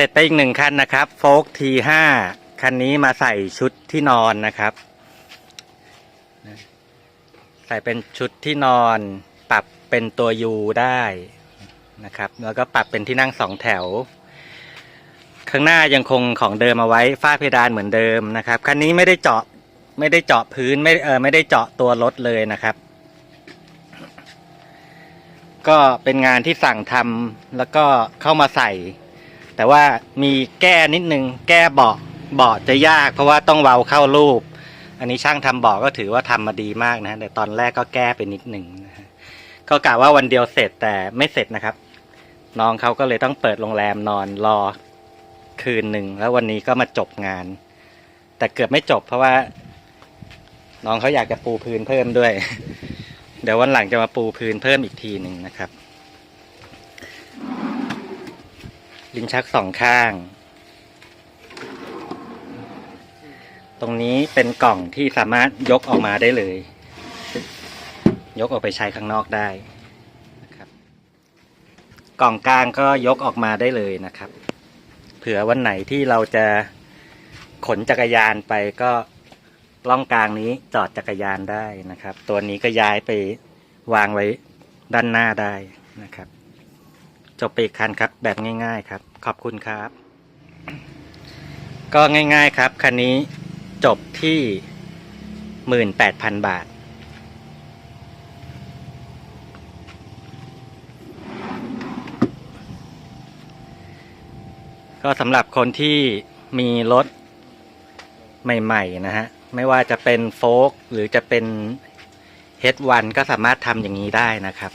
ร็จไปอีกหนึ่งคันนะครับโฟกทีห้าคันนี้มาใส่ชุดที่นอนนะครับ ใส่เป็นชุดที่นอนปรับเป็นตัวยูได้นะครับ แล้วก็ปรับเป็นที่นั่งสองแถว ข้างหน้ายังคงของเดิมเอาไว้ฝ้าเพดานเหมือนเดิมนะครับคันนี้ไม่ได้เจาะไม่ได้เจาะพื้นไม่เออไม่ได้เจาะตัวรถเลยนะครับ ก็เป็นงานที่สั่งทำแล้วก็เข้ามาใส่ แต่ว่ามีแก้นิดนึงแก้เบาะเบาะจะยาก เพราะว่าต้องเว้าเข้ารูป อันนี้ช่างทำเบาะก็ถือว่าทำมาดีมากนะแต่ตอนแรกก็แก้ไปนิดหนึ่งนะฮะก็กะว่าวันเดียวเสร็จแต่ไม่เสร็จนะครับ น้องเขาก็เลยต้องเปิดโรงแรมนอนรอคืนหนึ่งแล้ววันนี้ก็มาจบงาน แต่เกือบไม่จบ เพราะว่า น้องเขาอยากจะปูพื้นเพิ่มด้วย เดี๋ยววันหลังจะมาปูพื้นเพิ่มอีกทีหนึ่งนะครับ ลิ้นชักสองข้าง ตรงนี้เป็นกล่องที่สามารถยกออกมาได้เลย ยกออกไปใช้ข้างนอกได้นะครับ กล่องกลางก็ยกออกมาได้เลยนะครับ เผื่อวันไหนที่เราจะขนจักรยานไปก็ล่องกลางนี้จอดจักรยานได้นะครับ ตัวนี้ก็ย้ายไปวางไว้ด้านหน้าได้นะครับ จบไปอีกคันครับ แบบง่าย ๆ ครับ ขอบคุณครับ ก็ง่าย ๆ ครับคันนี้จบที่หมื่นแปดพันบาท ก็สำหรับคนที่มีรถใหม่ ๆ นะฮะ ไม่ว่าจะเป็นโฟกหรือจะเป็น H1 ก็สามารถทำอย่างนี้ได้นะครับ